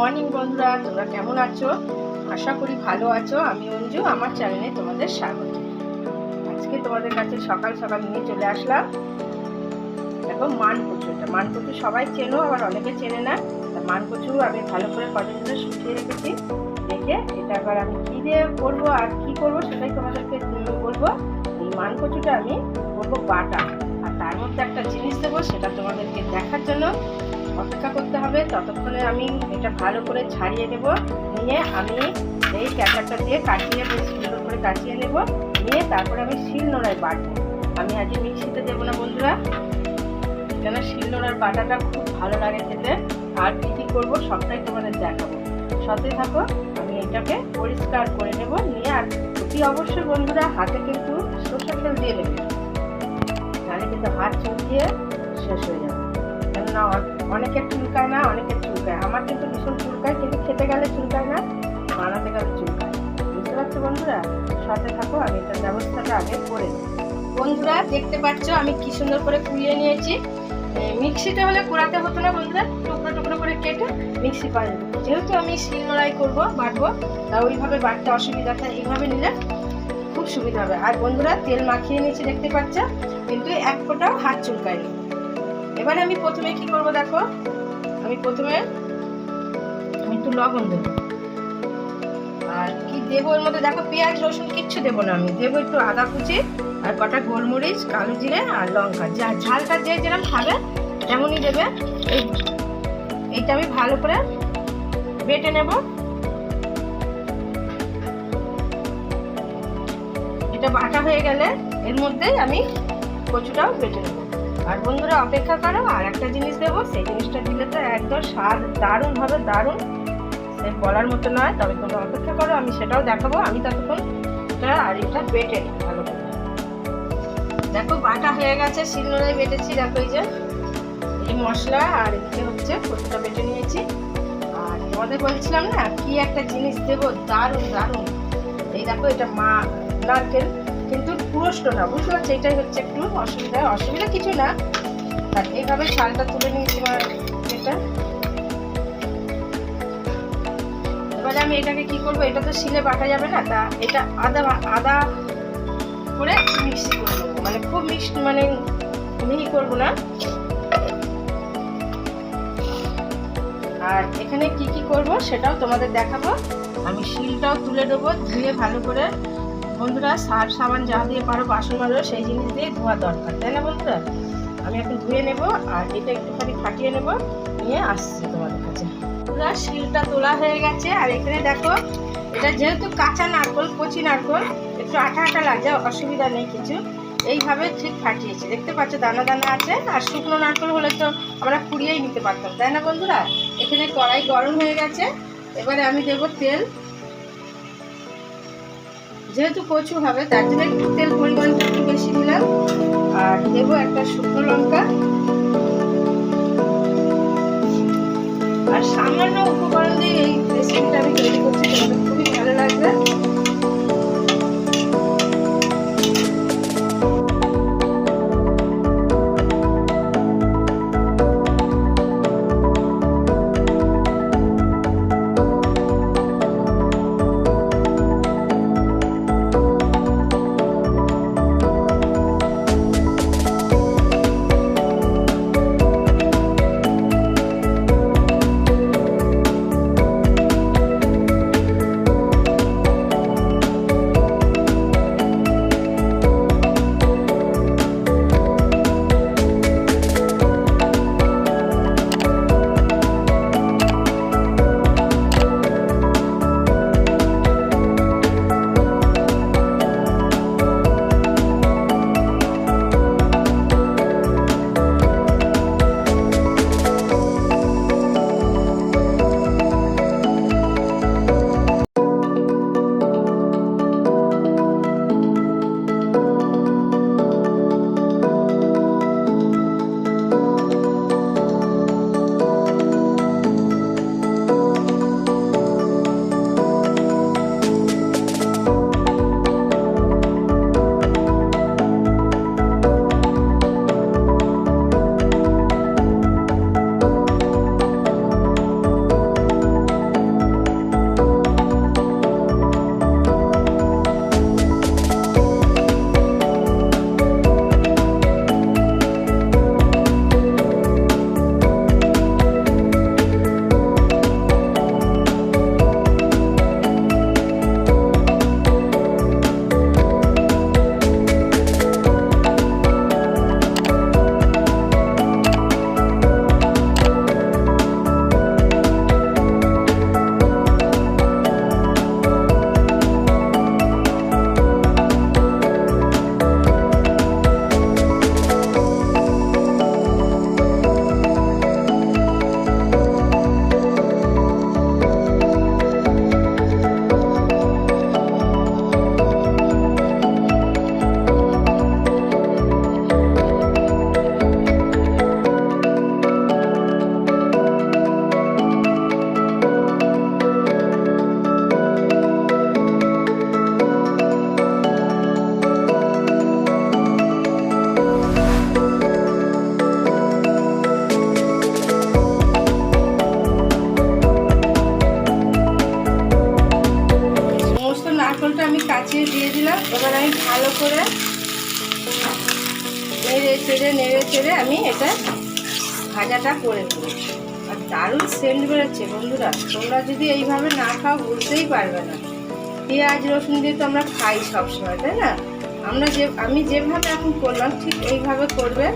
Morning বন্ধুরা, তোমরা কেমন আছো? আশা করি ভালো আছো। আমি অঞ্জু, আমার চ্যানেলে তোমাদের স্বাগত। আজকে তোমাদের কাছে সকাল সকাল নিয়ে চলে আসলাম। দেখো মান কচু এটা মান কচু সবাই চেনো, আবার অনেকে চেনে না। মান কচু আমি ভালো করে কদিন ধরে শুকিয়ে রেখেছি। দেখে এটা আবার আমি কী দিয়ে করব আর কি করব সেটাই তোমাদেরকে বলব। এই মান কচুটা আমি করব বাটা। আর তার মধ্যে একটা জিনিস দেবো, সেটা তোমাদেরকে দেখার জন্য। অপেক্ষা করতে হবে, ততক্ষণে আমি এটা ভালো করে ছাড়িয়ে নেব। নিয়ে আমি এই ক্যাচারটা দিয়ে কাটিয়ে, বেশ সুন্দর করে কাটিয়ে নেব। নিয়ে তারপরে আমি শিল নোড়ায় বাটবো। আমি আজকে মিক্সিতে দেবো না বন্ধুরা। কেন শিল নোড়ার বাটাটা খুব ভালো লাগে খেতে। আর কী কী করব সবটাই তোমাদের দেখাবো। সাথে থাকো, আমি এটাকে পরিষ্কার করে নেব। নিয়ে আর অতি অবশ্যই বন্ধুরা হাতে কিন্তু সর্ষের তেল দিয়ে নেবে তাহলে কিন্তু হাত চুলকিয়ে শেষ হয়ে যাবে। কেননা অনেকের চুলকায় না অনেকের চুলকায়। আমার কিন্তু ভীষণ চুলকায়, কিন্তু খেতে গেলে চুলকায় না, বানাতে গেলে চুলকায়। বুঝতে পারছ বন্ধুরা? সাথে থাকো, আমি এটার ব্যবস্থাটা আগে করে বন্ধুরা, দেখতে পাচ্ছ, আমি কি সুন্দর করে কুড়িয়ে নিয়েছি। মিক্সিতে হলে কুড়াতে হতো না বন্ধুরা, টুকরো টুকরো করে কেটে মিক্সি যেত যেহেতু আমি শিল নোড়াই করব, বাটবো, তা ওইভাবে বাটতে অসুবিধা থাকে এইভাবে নিলে খুব সুবিধা হবে। আর বন্ধুরা, তেল মাখিয়ে নিয়েছি, দেখতে পাচ্ছ, কিন্তু এক ফোঁটাও হাত চুলকায়নি। এবারে আমি প্রথমে কি করব দেখো? আমি প্রথমে আমি একটু লবণ দেবো। আর কি দেবো এর মধ্যে? দেখো পেঁয়াজ, রসুন কিচ্ছু দেবো না আমি। দেবো একটু আদা কুচি আর কটা গোলমরিচ, কালো জিরে আর লঙ্কা। যা ঝালটা যে যেরকম খাবে, তেমনই দেবে। এই, এইটা আমি ভালো করে বেটে নেব। এটা বাটা হয়ে গেলে এর মধ্যেই আমি কচুটাও বেটে নেব। আর বন্ধুরা, অপেক্ষা করো, আর একটা জিনিস দেবো, সেই জিনিসটা দিলে তো একদম স্বাদ দারুণ হবে, দারুণ। সে বলার মতো নয়, তবে তোমরা অপেক্ষা করো, আমি সেটাও দেখাবো, আমি ততক্ষণ এটা আর এটা বেটে নিই, ভালো দেখো, বাটা হয়ে গেছে, শিলনোড়ায় বেটেছি, দেখো এই যে। এই মশলা, আর এদিকে হচ্ছে কচুটা বেটে নিয়েছি। আর তোমাদের বলছিলাম না, কি একটা জিনিস দেবো, দারুণ দারুণ। এই দেখো, এটা মা, নারকেল। কিন্তু পুরোষ্ট না, বুঝতে পারছি, এটাই হচ্ছে একটু অসুবিধা অসুবিধা কিছু না। আর এইভাবে ছালটা তুলে নিয়েছি আমার এটা। এবারে আমি এটাকে কি করব, এটা তো শিলে বাটা যাবে না, তা এটা আদা আদা করে মিক্সি করে মানে খুব মিক্সড মানে মিহি করব না। আর এখানে কি কি করব, সেটাও তোমাদের দেখাবো। আমি শিলটাও তুলে দেবো ধুয়ে ভালো করে বন্ধুরা, সার, সাবান যা দিয়ে পারো, বাসন মাজো, সেই জিনিস দিয়ে ধোয়া দরকার, তাই না বন্ধুরা? আমি এখন ধুয়ে নেব আর এটা একটুখানি ফাটিয়ে নেব, নিয়ে আসছি তোমাদের কাছে। বন্ধুরা, শিলটা তোলা হয়ে গেছে, আর এখানে দেখো, এটা যেহেতু কাঁচা নারকল, কচি নারকল, একটু আঠা আঠা লাগছে, অসুবিধা নেই কিছু। এইভাবে ঠিক ফাটিয়েছি, দেখতে পাচ্ছ দানা দানা আছে, আর শুকনো নারকল হলে তো আমরা কুড়িয়েই নিতে পারতাম, তাই না বন্ধুরা? এখানে কড়াই গরম হয়ে গেছে, এবারে আমি দেবো তেল যেহেতু কচু হবে, তার জন্য একটু তেল পরিমাণটা একটু বেশি দিলাম। আর দেব একটা শুকনো লঙ্কা। আর সামান্য উপকরণ দিয়ে এই রেসিপিটা আমি তৈরি করছি খুবই ভালো লাগবে। ভালো করে নেড়ে চেড়ে নেড়ে চেড়ে আমি এটা ভাজাটা করে দেবো আর দারুণ সেন্ট বেরোচ্ছে বন্ধুরা। তোমরা যদি এইভাবে না খাও, বুঝতেই পারবে না। পেঁয়াজ, রসুন দিয়ে তো আমরা খাই সবসময়, তাই না? আমরা যে, আমি যেভাবে এখন করলাম, ঠিক এইভাবে করবে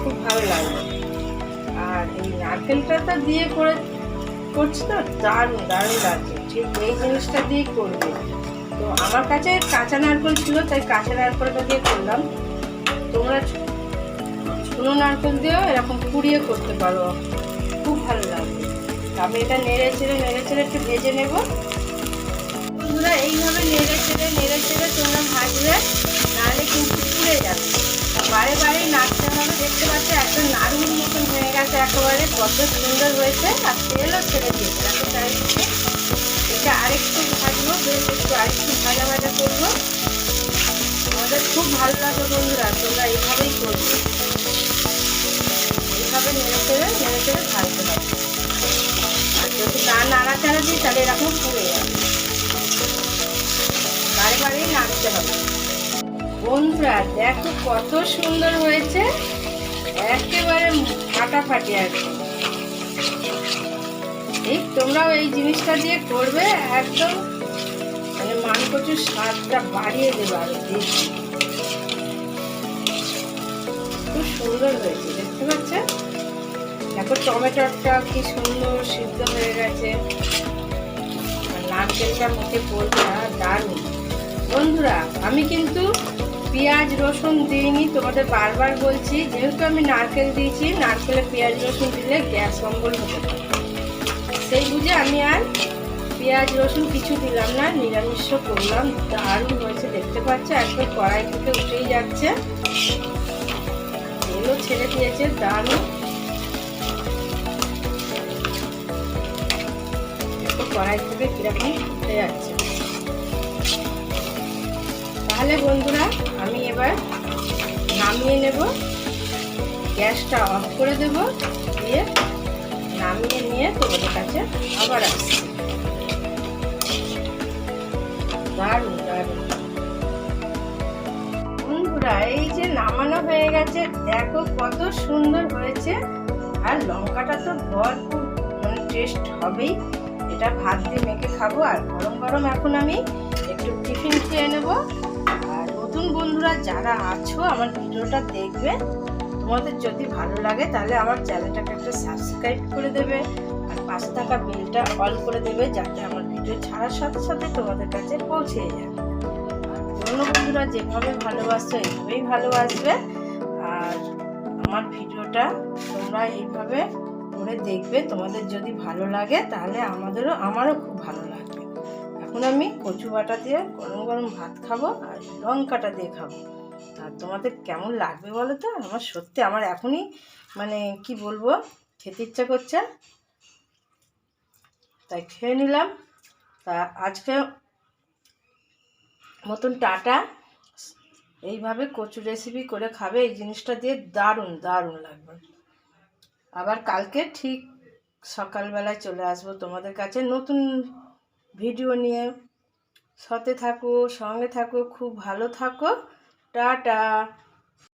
খুব ভালো লাগবে। আর এই নারকেলটা তো দিয়ে করে, করছি তো? দারুণ দারুণ লাগছে। ঠিক এই জিনিসটা দিয়েই করবে। তো আমার কাছে কাঁচা নারকেল ছিল, তাই কাঁচা নারকেলটা দিয়ে করলাম। তোমরা শুনো নারকেল দিয়েও এরকম পুড়িয়ে করতে পারো। খুব ভালো লাগবে। আমি এটা নেড়ে চেড়ে নেড়ে চেড়ে একটু ভেজে নেব। বন্ধুরা, এইভাবে নেড়ে চেড়ে নেড়ে চেড়ে তোমরা ভাজবে নাহলে কিন্তু পুড়ে যাবে। বারে বারে নাড়তে হবে। দেখতে পাচ্ছি একটা নাড়ুর মতন হয়ে গেছে, একেবারে কত সুন্দর হয়েছে। আর তেলও ছেড়ে দিয়েছে। এটা আরেকটু বেশ একটু আরেকটু করব আমাদের খুব ভালো লাগে বন্ধুরা তোমরা এইভাবেই করবে এইভাবে নেড়ে চেড়ে নেড়ে চেড়ে ভাজতে হবে আর যদি না নাড়াচাড়া দিই তাহলে এরকম পুড়ে যাবে বারে বারেই নাড়তে হবে বন্ধুরা, দেখো কত সুন্দর হয়েছে। একেবারে ফাটাফাটি আর কি। এই তোমরাও এই জিনিসটা দিয়ে করবে, একদম মানে মান কচুর স্বাদটা বাড়িয়ে দেবে আরও বেশি খুব সুন্দর হয়েছে, দেখতে পাচ্ছেন? দেখো টমেটোটা কি সুন্দর সিদ্ধ হয়ে গেছে। আর নারকেলটা মুখে পড়বে আর দারুণ। বন্ধুরা, আমি কিন্তু পেঁয়াজ, রসুন দিইনি, তোমাদের বারবার বলছি, যেহেতু আমি নারকেল দিয়েছি, নারকেলে পেঁয়াজ, রসুন দিলে গ্যাস অম্বল হতে পারে। সেই বুঝে আমি আর পেঁয়াজ, রসুন কিছু দিলাম না নিরামিষ করলাম, দারুণ হয়েছে, দেখতে পাচ্ছ? একদম কড়াই থেকে উঠেই যাচ্ছে। তেলও ছেড়ে দিয়েছে, দারুণ। কড়াই থেকে কীরকম উঠে যাচ্ছে। তাহলে বন্ধুরা, আমি এবার নামিয়ে নেব। গ্যাসটা অফ করে দেব, দিয়ে নামিয়ে নিয়ে তোমাদের কাছে আবার আসছি। বন্ধুরা, এই যে নামানো হয়ে গেছে, দেখো কত সুন্দর হয়েছে। আর লঙ্কাটা তো মানে টেস্ট হবেই। এটা ভাত দিয়ে মেখে খাব, আর গরম গরম এখন আমি একটু টিফিন খেয়ে নেব। আর নতুন বন্ধুরা যারা আছো, আমার ভিডিওটা দেখবে, তোমাদের যদি ভালো লাগে, তাহলে আমার চ্যানেলটাকে একটা সাবস্ক্রাইব করে দেবে। আর পাশে থাকা বেলটা অল করে দেবে যাতে আমার ভিডিও ছাড়ার সাথে সাথে তোমাদের কাছে পৌঁছে যায়। পুরনো বন্ধুরা যেভাবে ভালোবাসছো এইভাবেই ভালোবাসবে। আর আমার ভিডিওটা তোমরা এইভাবে করে দেখবে। তোমাদের যদি ভালো লাগে, তাহলে আমাদেরও, আমারও খুব ভালো লাগবে। এখন আমি কচু বাটা দিয়ে গরম গরম ভাত খাব আর লঙ্কাটা দিয়ে খাব। আর তোমাদের কেমন লাগবে বলো তো? আমার সত্যি, আমার এখনই মানে কি বলব? খেতে ইচ্ছা করছে। তাই খেয়ে নিলাম। তা আজকে মতন টাটা। এইভাবে কচু রেসিপি করে খাবে, এই জিনিসটা দিয়ে দারুণ দারুণ লাগবে। আবার কালকে ঠিক সকালবেলায় চলে আসব তোমাদের কাছে নতুন ভিডিও নিয়ে। সাথে থাকো, সঙ্গে থাকো, খুব ভালো থাকো। টাটা।